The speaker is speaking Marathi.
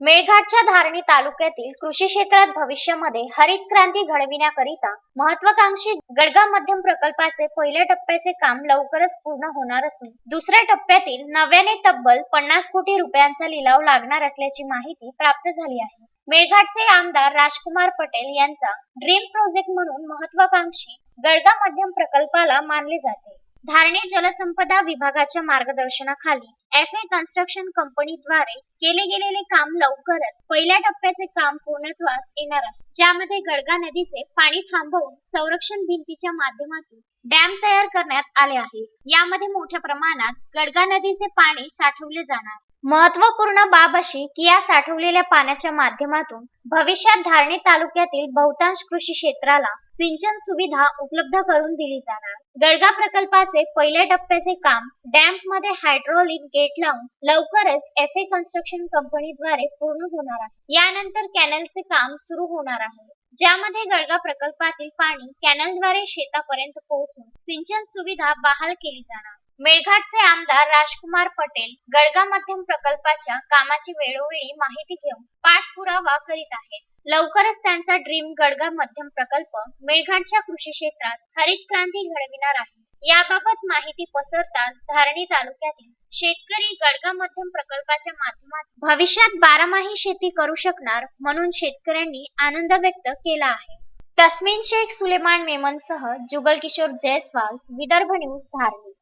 मेळघाटच्या धारणी तालुक्यातील कृषी क्षेत्रात भविष्यामध्ये हरित क्रांती घडविण्याकरिता महत्वाकांक्षी गडगा मध्यम प्रकल्पाचे पहिल्या टप्प्याचे काम लवकरच पूर्ण होणार असून दुसऱ्या टप्प्यातील नव्याने तब्बल पन्नास कोटी रुपयांचा लिलाव लागणार असल्याची माहिती प्राप्त झाली आहे. मेळघाटचे आमदार राजकुमार पटेल यांचा ड्रीम प्रोजेक्ट म्हणून महत्वाकांक्षी गडगा मध्यम प्रकल्पाला मानले जाते. धारणे जलसंपदा विभागाच्या मार्गदर्शनाखाली एफ ए कन्स्ट्रक्शन कंपनीद्वारे केले गेलेले काम लवकरच पहिल्या टप्प्याचे काम पूर्णत्वास येणार आहे. ज्यामध्ये गडगा नदीचे पाणी थांबवून संरक्षण भिंतीच्या माध्यमातून डॅम तयार करण्यात आले आहे. यामध्ये मोठ्या प्रमाणात गडगा नदीचे पाणी साठवले जाणार. महत्त्वपूर्ण बाब अशी की या साठवलेल्या पाण्याच्या माध्यमातून भविष्यात धारणे तालुक्यातील बहुतांश कृषी क्षेत्राला सिंचन सुविधा उपलब्ध करून दिली जाणार. गडगा प्रकल्पाचे पहिल्या टप्प्याचे काम डॅम्पमध्ये हायड्रोलिक गेट लावून लवकरच एफ ए कन्स्ट्रक्शन कंपनीद्वारे पूर्ण होणार आहे. यानंतर कॅनलचे काम सुरू होणार आहे. ज्यामध्ये गडगा प्रकल्पातील पाणी कॅनलद्वारे शेतापर्यंत पोहोचून सिंचन सुविधा बहाल केली जाणार. मेळघाटचे आमदार राजकुमार पटेल गडगा मध्यम प्रकल्पाच्या कामाची वेळोवेळी माहिती घेऊन पाठपुरावा करीत आहेत. लवकरच त्यांचा ड्रीम गडगा मध्यम प्रकल्प मेळघाटच्या कृषी क्षेत्रात हरित क्रांती घडविणार आहे. याबाबत माहिती पसरताच धारणी तालुक्यातील शेतकरी गडगा मध्यम प्रकल्पाच्या माध्यमातून भविष्यात बारामाही शेती करू शकणार म्हणून शेतकऱ्यांनी आनंद व्यक्त केला आहे. तस्मिन शेख सुलेमान मेमनसह जुगल किशोर जयस्वाल विदर्भ न्यूज धारणी.